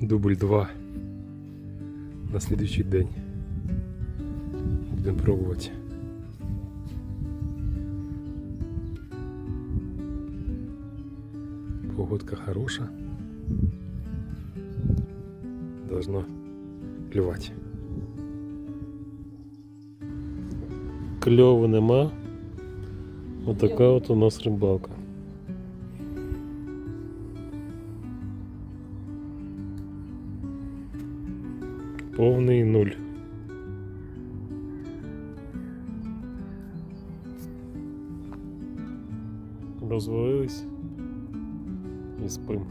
Дубль 2 на слідуючий день. Будемо пробувати. Погодка хороша. Должно клювати. Кльову нема. Отака от у нас рибалка. Повний нуль. Розвалились і спим.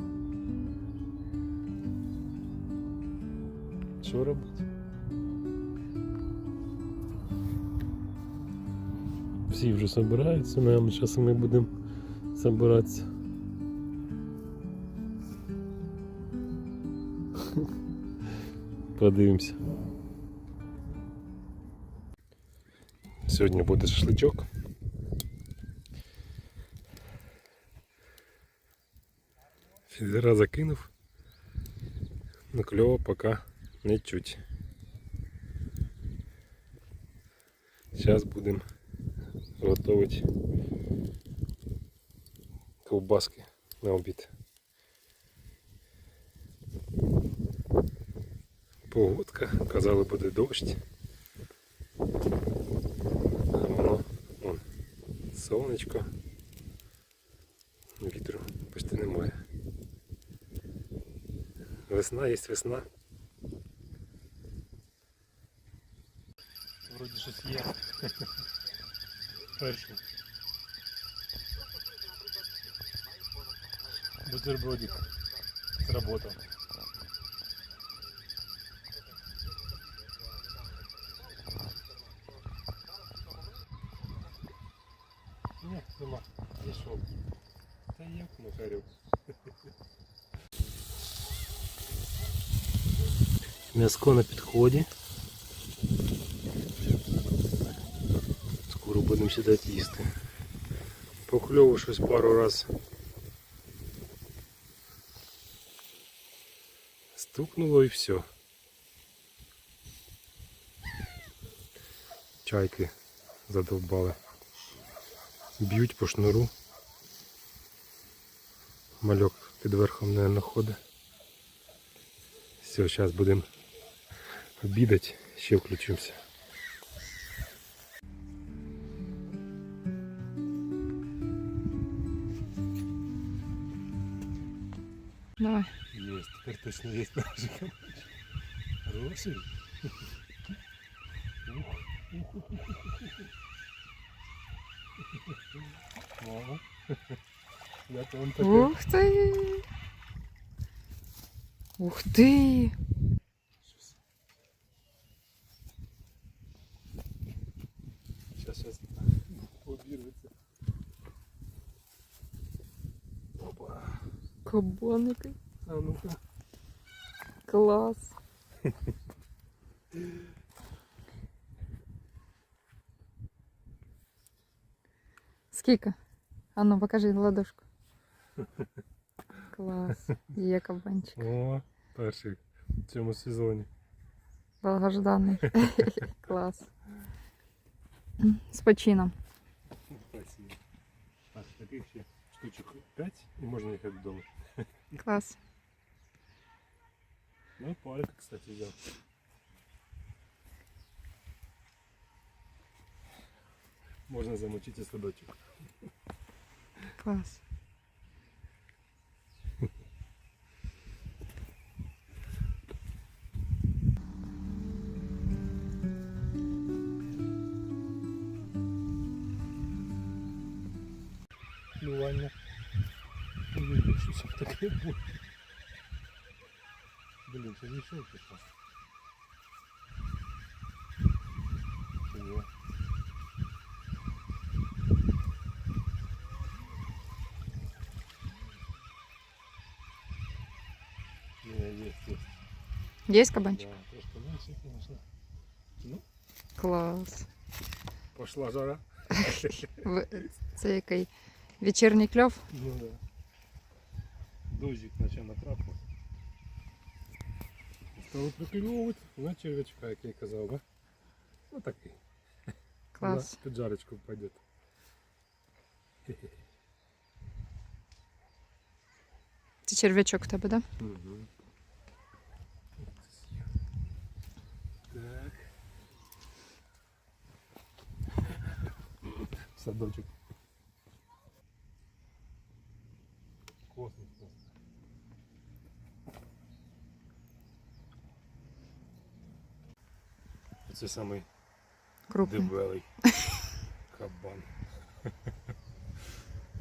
Що робити? Всі вже збираються, наверное, зараз ми будемо збиратися. Подивимося. Сьогодні буде шашличок. Фідера закинув. Но кльово пока не чуть. Зараз будемо готувати ковбаски на обід. Погодка, казали буде дощ. А воно вон, сонечко. Вітру почти немає. Весна є весна. Вроді щось є. Перший. Бутербродик сработал. Нема. Зайшов. Та як нахарив. М'яско на підході. Скоро будемо сідати їсти. Покльову щось пару раз. Стукнуло і все. Чайки задовбали. Б'ють по шнуру. Мальок під верхом, наверное, ходить. Все, зараз будемо обідати, ще включимося. Давай. Есть, теперь точно есть ножик. Хороший. Ух ти! Ух ти! Сейчас, сейчас. Обірветься. Опа. Кабаники. А ну-ка. Клас. Скільки? А ну покажи ладошку. Клас. Є кабанчик. О, перший в цьому сезоні. Довгожданий. Клас. З почином. Спасибо. Так, таких ще штучок 5 і можна їхати додому. Клас. Ну, палька, кстати, взял. Можно замочить и садочек. Класс. Клас. Плювання вибачуся в такий бой. Блін, це нічого пішло. Чого? не шел пошла. Чего? Не, есть, есть. Є кабанчик? Да, трошки меньше, конечно. Ну, Клас. пошла жара. Ви- Це який? Вечірній кльов? Ну да. Дождик начал накрапывать. стали приклювати на черв'ячка, як я й казав, да? Ну такий. Клас. На піджарочку пойдет. Це черв'ячок в тебе, так? Да? Угу. Садочок. Космос. Це самий Крупний. дебелий кабан.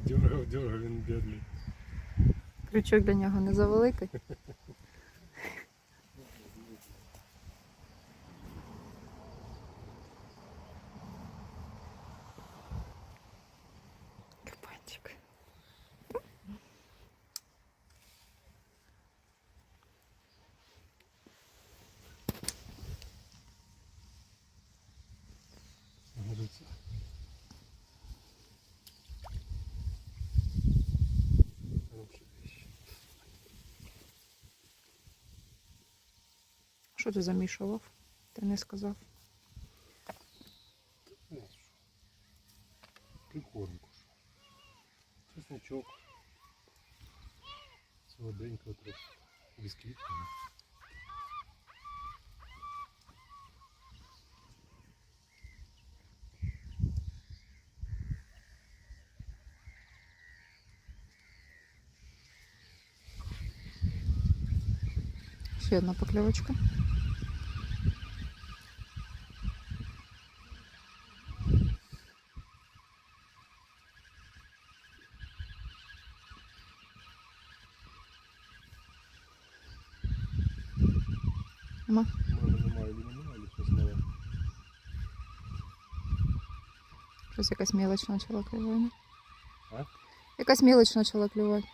Дергав, дергав, він бідний. Крючок для нього не завеликий. Що ти замішував? Ти не сказав. Прикормку. Чесночок. Солоденько трохи. Бісквіт. Ще одна покльовочка. Нема? У мене немає или немає, или щось нове. Щось якась мілоч почала клювати. А? Якась мілоч почала клювати.